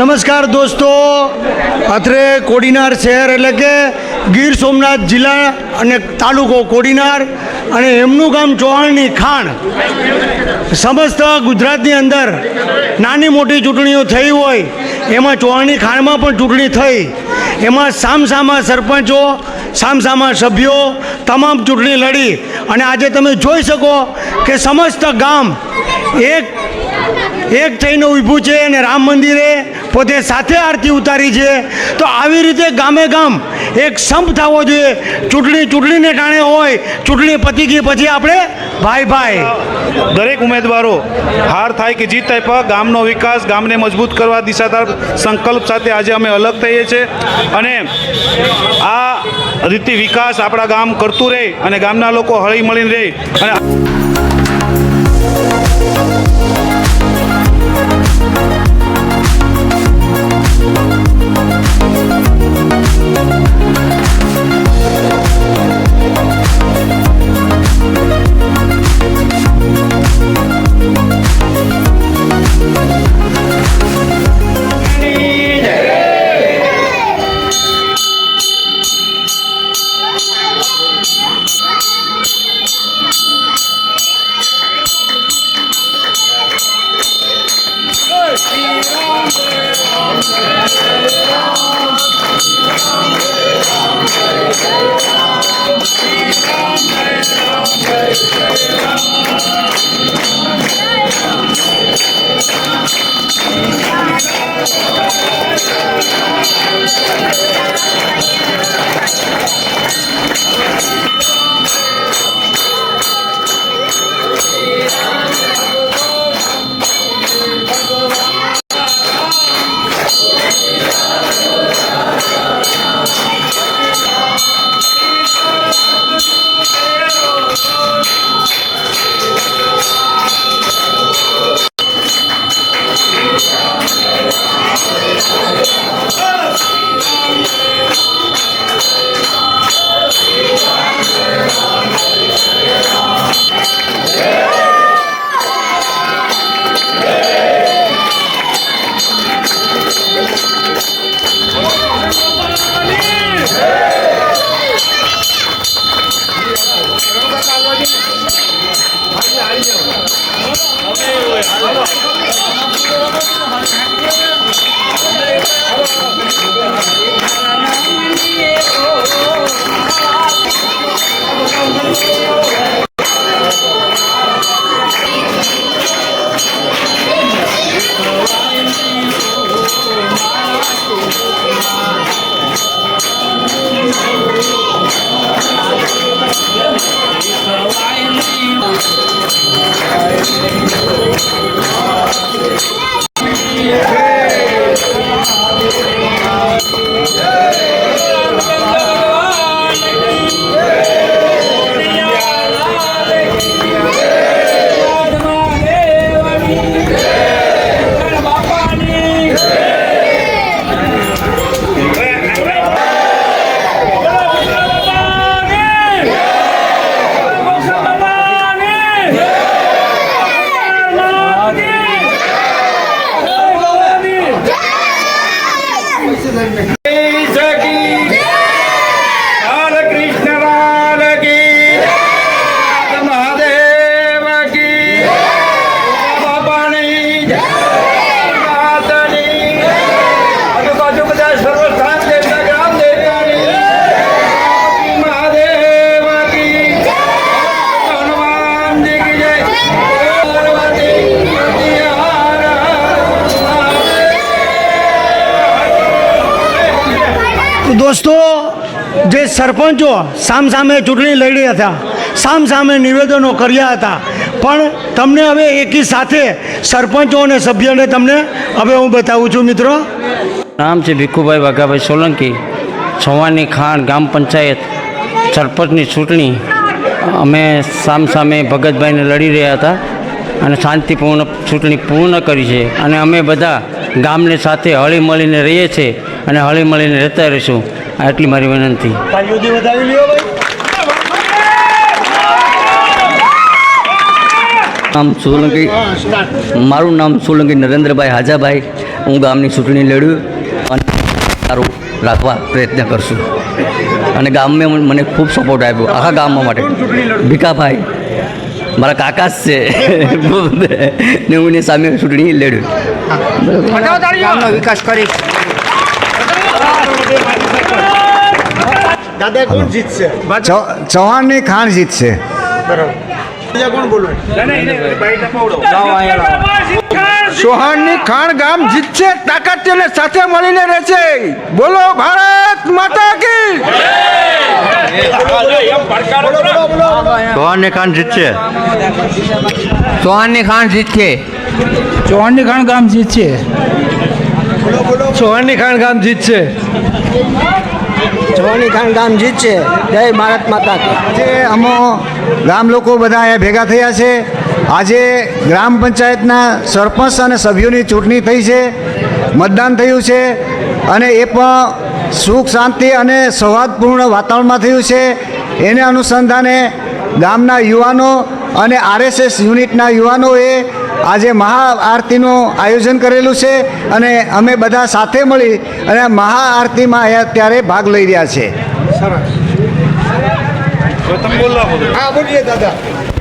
નમસ્કાર દોસ્તો. અત્રે કોડીનાર શહેર એટલે કે ગીર સોમનાથ જિલ્લા અને તાલુકો કોડીનાર અને એમનું ગામ ચૌહાણની ખાણ. સમસ્ત ગુજરાતની અંદર નાની મોટી ચૂંટણીઓ થઈ હોય, એમાં ચૌહાણની ખાણમાં પણ ચૂંટણી થઈ. એમાં સામસામા સરપંચો, સામસામા સભ્યો તમામ ચૂંટણી લડી અને આજે તમે જોઈ શકો કે સમસ્ત ગામ એક એક થઈને ઊભું છે અને રામ મંદિરે પોતે સાથે આરતી ઉતારી છે. તો આવી રીતે ગામે ગામ એક સંપ થવો જોઈએ. ચૂંટણી ચૂંટણીને ટાણે હોય, ચૂંટણી પતી ગઈ પછી આપણે ભાઈ ભાઈ. દરેક ઉમેદવારો હાર થાય કે જીત થાય, પણ ગામનો વિકાસ ગામને મજબૂત કરવા દિશાદાર સંકલ્પ સાથે આજે અમે અલગ થઈએ છીએ. અને આ રીતે વિકાસ આપણા ગામ કરતું રહે અને ગામના લોકો હળી મળીને રહે. અને તો દોસ્તો, જે સરપંચો સામસામે ચૂંટણી લડી હતા, સામસામે નિવેદનો કર્યા હતા, પણ તમને હવે એકી સાથે સરપંચો અને સભ્યને તમને હવે હું બતાવું છું, મિત્રો. નામ છે ભીખુભાઈ વાઘાભાઈ સોલંકી, છવાની ખાણ ગ્રામ પંચાયત સરપંચની ચૂંટણી. અમે સામસામે ભગતભાઈને લડી રહ્યા હતા અને શાંતિપૂર્ણ ચૂંટણી પૂર્ણ કરી છે. અને અમે બધા ગામને સાથે હળી મળીને રહીએ છીએ. અને હળી મળીને રહેતા રહીશું. આટલી મારી વિનંતી. તાલીઓથી વધાવી લ્યો ભાઈ. નામ સોલંકી મારું નામ સોલંકી નરેન્દ્રભાઈ હાજાભાઈ. હું ગામની ચૂંટણી લડ્યું અને સારું રાખવા પ્રયત્ન કરશું. અને ગામમાં મને ખૂબ સપોર્ટ આપ્યો. આખા ગામમાં માટે. ભીખાભાઈ મારા કાકા જ છે. ને હું એની સામે ચૂંટણી લડ્યું. વિકાસ કરી. દાદા કોણ જીતશે ચૌહાણની ખાણ જીતશે બીજા કોણ બોલો સોહાણની ખાણ ગામ જીતશે તાકાત તેને સાથે મળીને રહેશે બોલો ભારત માતા કી ચૌહાણની ખાણ જીતશે ચૌહાણની ખાણ જીતશે ચૌહાણની ખાણ ગામ જીતશે ચૌહાણની ખાણ ગામ જીતશે ચૌહાણની ખાન ગામ જીતશે જય ભારત માતા આજે અમો ગામ લોકો બધા અહીંયા ભેગા થયા છે. આજે ગ્રામ પંચાયતના સરપંચ અને સભ્યોની ચૂંટણી થઈ છે. મતદાન થયું છે. અને એ પણ સુખ, શાંતિ અને સૌહાર્દપૂર્ણ વાતાવરણમાં થયું છે. એને અનુસંધાને ગામના યુવાનો અને આરએસએસ યુનિટના યુવાનોએ આજે મહાઆરતીનું આયોજન કરેલું છે અને અમે બધા સાથે મળી અને મહાઆરતીમાં અત્યારે ભાગ લઈ રહ્યા છે.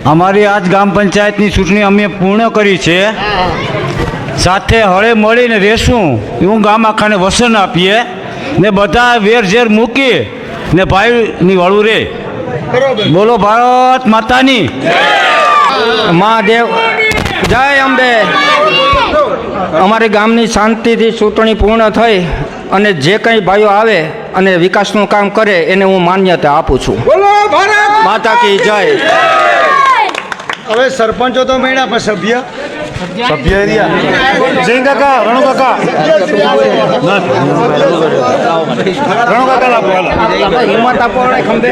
અમારી આજ ગ્રામ પંચાયતની ચૂંટણી અમે પૂર્ણ કરી છે. સાથે હળે મળીને રહેશું. એવું ગામ આખાને વસન આપીએ ને બધા વેર ઝેર મૂકી ને ભાઈની વાળું રે. બોલો ભારત માતાની. મહાદેવ જય અંબે. અમારી ગામની શાંતિથી ચૂંટણી પૂર્ણ થઈ અને જે કંઈ ભાઈઓ આવે અને વિકાસનું કામ કરે એને હું માન્યતા આપું છું. માતા કી જય. હવે સરપંચો તો મળ્યા પણ સભ્ય? સભ્ય એરિયા જય કાકા રણુ કાકા. રણુ કાકા લાવો હિંમત આપો ખંભે.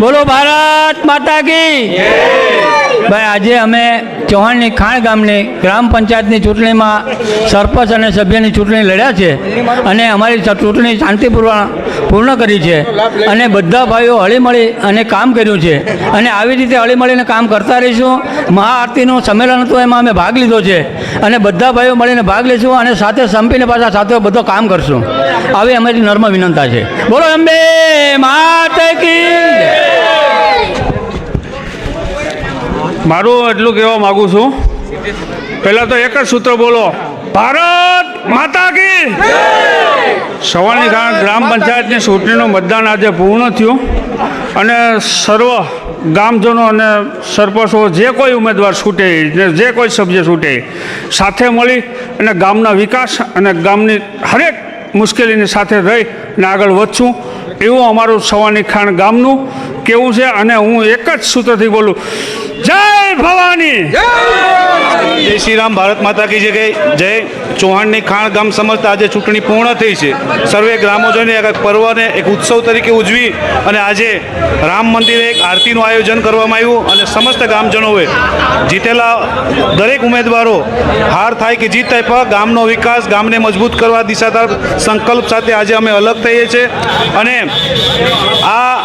બોલો ભારત માતા કી. ભાઈ, આજે અમે ચૌહાણની ખાણ ગામની ગ્રામ પંચાયતની ચૂંટણીમાં સરપંચ અને સભ્યની ચૂંટણી લડ્યા છે અને અમારી ચૂંટણી શાંતિપૂર્વક પૂર્ણ કરી છે અને બધા ભાઈઓ હળીમળી અને કામ કર્યું છે અને આવી રીતે હળીમળીને કામ કરતા રહીશું. મહાઆરતીનું સંમેલન હતું, એમાં અમે ભાગ લીધો છે અને બધા ભાઈઓ મળીને ભાગ લઈશું અને સાથે સંપીને પાછા સાથે બધો કામ કરશું. આવી અમારી નર્મ વિનંતા છે. બોલો અંબે માત કી. મારું એટલું કહેવા માગું છું. પહેલાં તો એક જ સૂત્ર બોલો. ભારત માતા કી સવારની ગ્રામ પંચાયતની ચૂંટણીનું મતદાન આજે પૂર્ણ થયું અને સર્વ ગામજનો અને સરપંચો જે કોઈ ઉમેદવાર છૂટે, જે કોઈ સભ્ય છૂટે, સાથે મળી અને ગામના વિકાસ અને ગામની હરેક મુશ્કેલીની સાથે રહી અને આગળ વધશું. એવું અમારું સવાની ખાણ ગામનું કેવું છે? અને હું એક જ સૂત્રથી બોલું. જય ભવાની! જય શ્રી રામ ભારત માતા કી જગ્યાએ જય ચૌહાણની ખાણ ગામ સમજતા આજે ચૂંટણી પૂર્ણ થઈ છે. સર્વે ગ્રામોજને એક પર્વને એક ઉત્સવ તરીકે ઉજવી અને આજે રામ મંદિરે એક આરતીનું આયોજન કરવામાં આવ્યું અને સમસ્ત ગામજનોએ જીતેલા દરેક ઉમેદવારો હાર થાય કે જીત થાય પણ ગામનો વિકાસ ગામને મજબૂત કરવા દિશા સંકલ્પ સાથે આજે અમે અલગ થઈએ છીએ. અને આ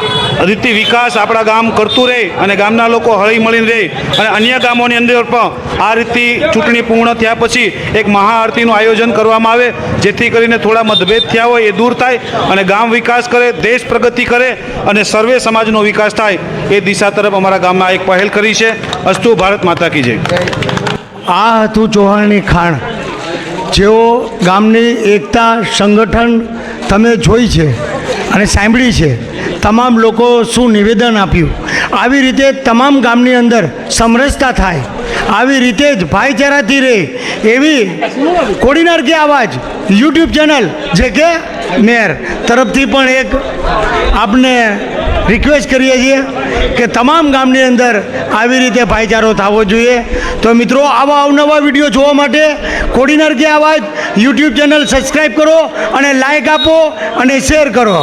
રીતે વિકાસ આપણા ગામ કરતું રહે અને ગામના લોકો હળી મળીને રહે અને અન્ય ગામોની અંદર પણ આ રીતે ચૂંટણી પૂર્ણ થયા પછી એક મહાઆરતીનું આયોજન કરવામાં આવે, જેથી કરીને થોડા મતભેદ થયા હોય એ દૂર થાય અને ગામ વિકાસ કરે, દેશ પ્રગતિ કરે અને સર્વે સમાજનો વિકાસ થાય એ દિશા તરફ અમારા ગામમાં એક પહેલ કરી છે. અસ્તુ ભારત માતા કી જય. આ હતું ચૌહાણની ખાણ. જેઓ ગામની એકતા સંગઠન તમે જોઈ છે. અને સાંભળી છે, તમામ લોકો શું નિવેદન આપ્યું. આવી રીતે તમામ ગામની અંદર સમરસતા થાય. આવી રીતે જ ભાઈચારાથી રહે. એવી કોડીનાર કે આવાજ, યુટ્યુબ ચેનલ જે કે મેયર તરફથી પણ એક આપને રિક્વેસ્ટ કરીએ છીએ કે તમામ ગામની અંદર આવી રીતે ભાઈચારો થવો જોઈએ. તો મિત્રો, આવા અવનવા વીડિયો જોવા માટે કોડીનાર કે આવાજ, યુટ્યુબ ચેનલ સબસ્ક્રાઈબ કરો અને લાઈક આપો અને શેર કરો.